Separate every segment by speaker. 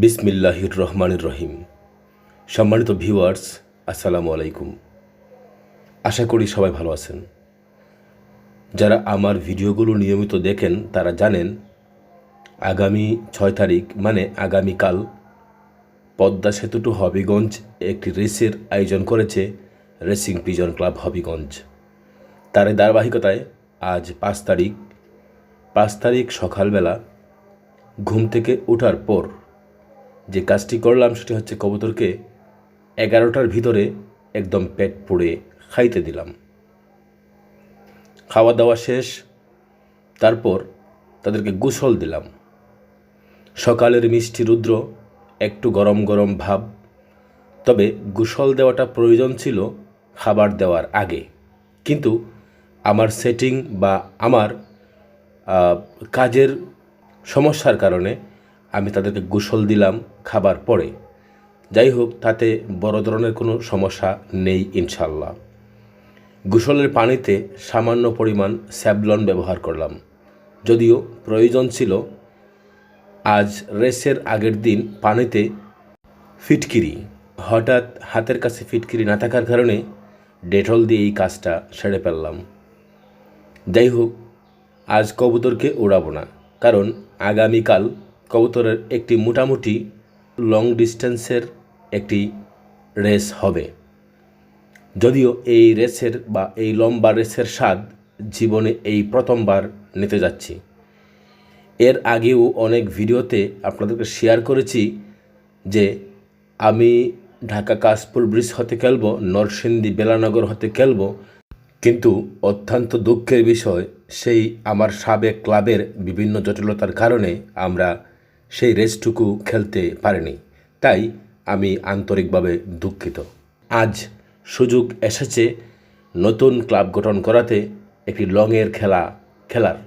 Speaker 1: বিসমিল্লাহির রহমানির রহিম সম্মানিত ভিউয়ার্স, আসসালামু আলাইকুম। আশা করি সবাই ভালো আছেন। যারা আমার ভিডিওগুলো নিয়মিত দেখেন, তারা জানেন, আগামী ছয় তারিখ মানে আগামীকাল, পদ্মা সেতু টু হবিগঞ্জ একটি রেসের আয়োজন করেছে রেসিং পিজন ক্লাব হবিগঞ্জ। তার ধারাবাহিকতায় আজ পাঁচ তারিখ। পাঁচ তারিখ সকালবেলা ঘুম থেকে ওঠার পর যে কাজটি করলাম সেটি হচ্ছে কবুতরকে এগারোটার ভিতরে একদম পেট পুড়ে খাইতে দিলাম। খাওয়া দাওয়া শেষ, তারপর তাদেরকে গোসল দিলাম। সকালের মিষ্টি রুদ্র, একটু গরম গরম ভাব, তবে গোসল দেওয়াটা প্রয়োজন ছিল খাবার দেওয়ার আগে। কিন্তু আমার সেটিং বা আমার কাজের সমস্যার কারণে আমি তাদেরকে গোসল দিলাম খাবার পরে। যাই হোক তাতে বড় ধরনের কোনো সমস্যা নেই ইনশাল্লাহ গোসলের পানিতে সামান্য পরিমাণ স্যাবলন ব্যবহার করলাম। যদিও প্রয়োজন ছিল, আজ রেসের আগের দিন পানিতে ফিটকিরি। হঠাৎ হাতের কাছে ফিটকিরি না থাকার কারণে ডেটল দিয়ে এই কাজটা সেরে ফেললাম। যাই হোক আজ কবুতরকে উড়াবো না, কারণ আগামীকাল কবুতরের একটি মোটামুটি লং ডিস্টেন্সের একটি রেস হবে। যদিও এই রেসের বা এই লম্বা রেসের স্বাদ জীবনে এই প্রথমবার নিতে যাচ্ছি। এর আগেও অনেক ভিডিওতে আপনাদেরকে শেয়ার করেছি যে আমি ঢাকা কাশপুর ব্রিজ হতে খেলব, নরসিংদী বেলানগর হতে খেলব, কিন্তু অত্যন্ত দুঃখের বিষয়, সেই আমার সাবেক ক্লাবের বিভিন্ন জটিলতার কারণে আমরা সেই রেসটুকু খেলতে পারেনি। তাই আমি আন্তরিকভাবে দুঃখিত। আজ সুযোগ এসেছে নতুন ক্লাব গঠন করাতে একটি লংয়ের খেলা খেলার।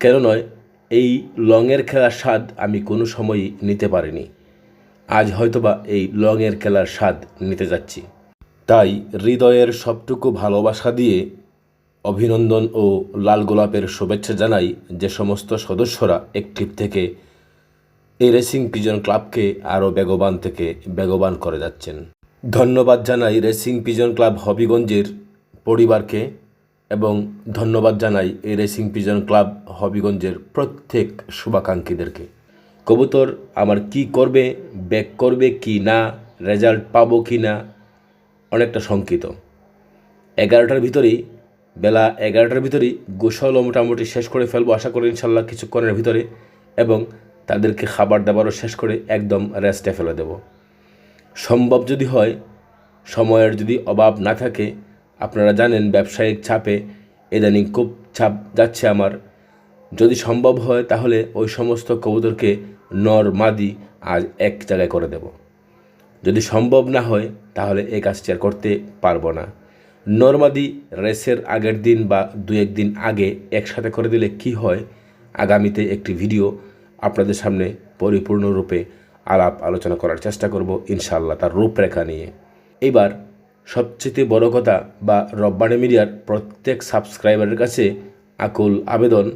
Speaker 1: কেন নয়, এই লংয়ের খেলার স্বাদ আমি কোনো সময়ই নিতে পারিনি। আজ হয়তোবা এই লংয়ের খেলার স্বাদ নিতে যাচ্ছি। তাই হৃদয়ের সবটুকু ভালোবাসা দিয়ে অভিনন্দন ও লাল গোলাপের শুভেচ্ছা জানাই যে সমস্ত সদস্যরা একটিভ থেকে এই রেসিং পিজন ক্লাবকে আরও বেগবান থেকে বেগবান করে যাচ্ছেন। ধন্যবাদ জানাই রেসিং পিজন ক্লাব হবিগঞ্জের পরিবারকে এবং ধন্যবাদ জানাই এই রেসিং পিজন ক্লাব হবিগঞ্জের প্রত্যেক শুভাকাঙ্ক্ষীদেরকে। কবুতর আমার কি করবে ব্যাক করবে কি না রেজাল্ট পাবো কি না, অনেকটা শঙ্কিত। এগারোটার ভিতরেই, বেলা এগারোটার ভিতরেই গোসলও মোটামুটি শেষ করে ফেলব আশা করি ইনশাল্লাহ কিছুক্ষণের ভিতরে এবং তাদেরকে খাবার দাবারও শেষ করে একদম রেস্টে ফেলে দেব। সম্ভব যদি হয়, সময়ের যদি অভাব না থাকে, আপনারা জানেন ব্যবসায়িক চাপে ইদানিং খুব চাপ যাচ্ছে আমার। যদি সম্ভব হয়, তাহলে ওই সমস্ত কবুতরকে নর মাদি আজ এক জায়গায় করে দেব। যদি সম্ভব না হয়, তাহলে এই কাজটি আর করতে পারব না। নর্মাদি রেসের আগের দিন বা দু একদিন আগে একসাথে করে দিলে কি হয়, আগামীতে একটি ভিডিও আপনাদের সামনে পরিপূর্ণরূপে আলাপ আলোচনা করার চেষ্টা করব ইনশাল্লাহ তার রূপরেখা নিয়ে। এবার, সবচেয়ে বড় কথা বা রব্বানি মিডিয়ার প্রত্যেক সাবস্ক্রাইবারের কাছে আকুল আবেদন,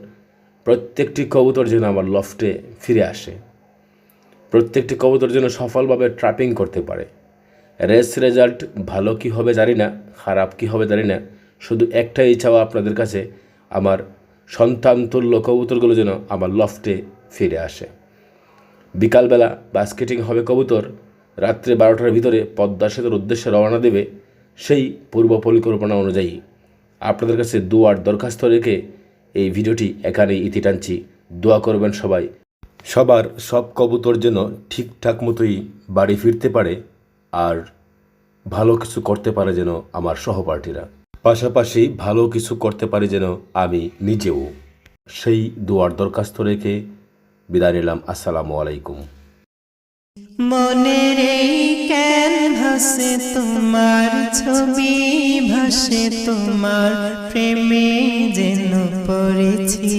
Speaker 1: প্রত্যেকটি কবুতর যেন আমার লফটে ফিরে আসে। প্রত্যেকটি কবুতর যেন সফলভাবে ট্র্যাপিং করতে পারে। রেস রেজাল্ট ভালো কি হবে জানি না, খারাপ কি হবে জানি না, শুধু একটাই চাওয়া আপনাদের কাছে, আমার সন্তান তুল্য কবুতরগুলো যেন আমার লফটে ফিরে আসে। বিকালবেলা বাস্কেটিং হবে কবুতর, রাত্রে বারোটার ভিতরে পদ্মা সেতুর উদ্দেশ্যে রওনা দেবে সেই পূর্ব পরিকল্পনা অনুযায়ী। আপনাদের কাছে দুয়ার দরখাস্ত রেখে এই ভিডিওটি এখানেই ইতি টানছি। দোয়া করবেন সবাই। সবার সব কবুতর যেন ঠিকঠাক মতোই বাড়ি ফিরতে পারে আর ভালো কিছু করতে পারে যেন আমার সহপাঠীরা। পাশাপাশি ভালো কিছু করতে পারে যেন আমি নিজেও। সেই দোয়ার দরখাস্ত রেখে বিদায় নিলাম আসসালামু আলাইকুম।
Speaker 2: মনের ভাসে তোমার ছবি ভাসে তোমার প্রেমে যেন পড়েছি।